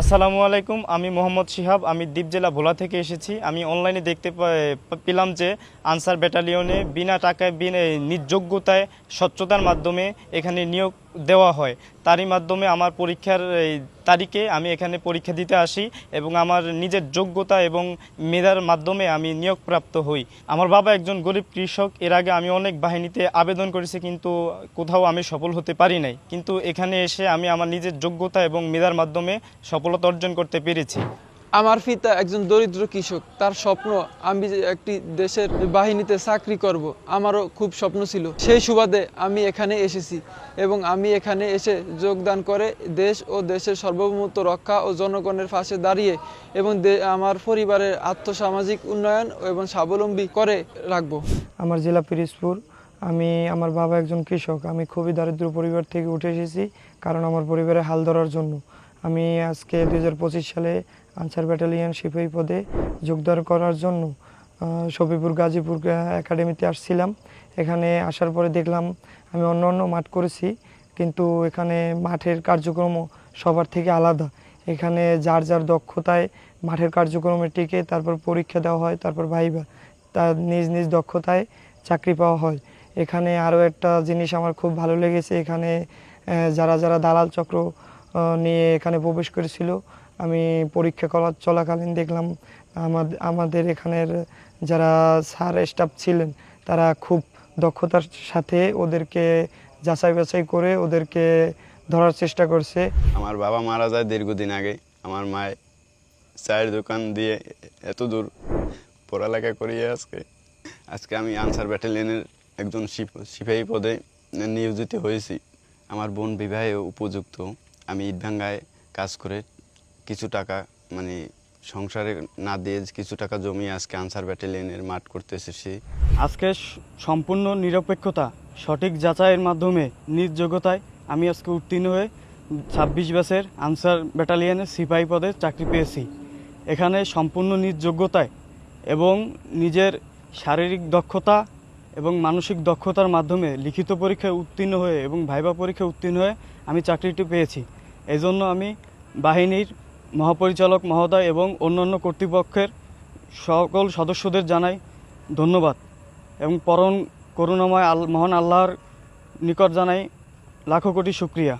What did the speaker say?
আসসালামু আলাইকুম, আমি মোহাম্মদ শিহাব, আমি দ্বীপ জেলা ভোলা থেকে এসেছি। আমি অনলাইনে দেখতে পেলাম যে আনসার ব্যাটালিয়নে বিনা টাকায়, বিনা নিযোগ্যতায় স্বচ্ছতার মাধ্যমে এখানে নিয়োগ দেওয়া হয়। তারই মাধ্যমে আমার পরীক্ষার তারিখে আমি এখানে পরীক্ষা দিতে আসি এবং আমার নিজের যোগ্যতা এবং মেধার মাধ্যমে আমি নিয়োগপ্রাপ্ত হই। আমার বাবা একজন গরিব কৃষক, এর আগে আমি অনেক বাহিনীতে আবেদন করেছি কিন্তু কোথাও আমি সফল হতে পারি নাই। কিন্তু এখানে এসে আমি আমার নিজের যোগ্যতা এবং মেধার মাধ্যমে সফলতা অর্জন করতে পেরেছি। আমার পিতা একজন দরিদ্র কৃষক। তার স্বপ্ন, আমি একটি দেশের বাহিনীতে চাকরি করব, আমারও খুব স্বপ্ন ছিল। সেই সুবাদে আমি এখানে এসেছি এবং আমি এখানে এসে যোগদান করে দেশ ও দেশের সার্বভৌমত্ব রক্ষা ও জনগণের পাশে দাঁড়িয়ে এবং আমার পরিবারের আর্থসামাজিক উন্নয়ন এবং স্বাবলম্বী করে রাখব। আমার জেলা পিরিজপুর, আমি, আমার বাবা একজন কৃষক। আমি খুবই দারিদ্র পরিবার থেকে উঠে এসেছি কারণ আমার পরিবারে হাল ধরার জন্য। আমি আজকে দু হাজার পঁচিশ সালে আনসার ব্যাটালিয়ন সিপাহী পদে যোগদান করার জন্য আহ, সফিপুর গাজীপুর একাডেমিতে আসছিলাম। এখানে আসার পরে দেখলাম আমি অন্য অন্য মাঠ করেছি কিন্তু এখানে মাঠের কার্যক্রম সবার থেকে আলাদা। এখানে যার যার দক্ষতায় মাঠের কার্যক্রমে টিকে তারপর পরীক্ষা দেওয়া হয় তারপর ভাইবা তার নিজ নিজ দক্ষতায় চাকরি পাওয়া হয়। এখানে আরও একটা জিনিস আমার খুব ভালো লেগেছে এখানে যারা যারা দালাল চক্র নিয়ে এখানে প্রবেশ করেছিল। আমি পরীক্ষা করা চলাকালীন দেখলাম আমাদের আমাদের এখানের যারা স্যার, স্টাফ ছিলেন, তারা খুব দক্ষতার সাথে ওদেরকে যাচাই বাছাই করে ওদেরকে ধরার চেষ্টা করছে। আমার বাবা মারা যায় দীর্ঘদিন আগে। আমার মায় চায়ের দোকান দিয়ে এত দূর পড়ালেখা করিয়ে আজকে আজকে আমি আনসার ব্যাটালিয়নের একজন সিপ- সিপাহী পদে নিয়োজিত হয়েছি। আমার বোন বিবাহে উপযুক্ত। আমি ইটভাঙ্গায় কাজ করে কিছু টাকা মানে সংসারে না দিয়ে কিছু টাকা জমি আজকে আনসার ব্যাটালিয়নের মাঠ করতে এসেছি আজকে সম্পূর্ণ নিরপেক্ষতা, সঠিক যাচাইয়ের মাধ্যমে, নিজ যোগ্যতায় আমি আজকে উত্তীর্ণ হয়ে ছাব্বিশ ব্যাচের আনসার ব্যাটালিয়নের সিপাহী পদে চাকরি পেয়েছি। এখানে সম্পূর্ণ নিজ যোগ্যতায় এবং নিজের শারীরিক দক্ষতা এবং মানসিক দক্ষতার মাধ্যমে লিখিত পরীক্ষায় উত্তীর্ণ হয়ে এবং ভাইবা পরীক্ষায় উত্তীর্ণ হয়ে আমি চাকরিটি পেয়েছি। এজন্য আমি বাহিনীর মহাপরিচালক মহোদয় এবং অন্যান্য কর্তৃপক্ষের সকল সদস্যদের জানাই ধন্যবাদ এবং পরম করুণাময় আল, মহান আল্লাহর নিকট জানাই লাখো কোটি শুক্রিয়া।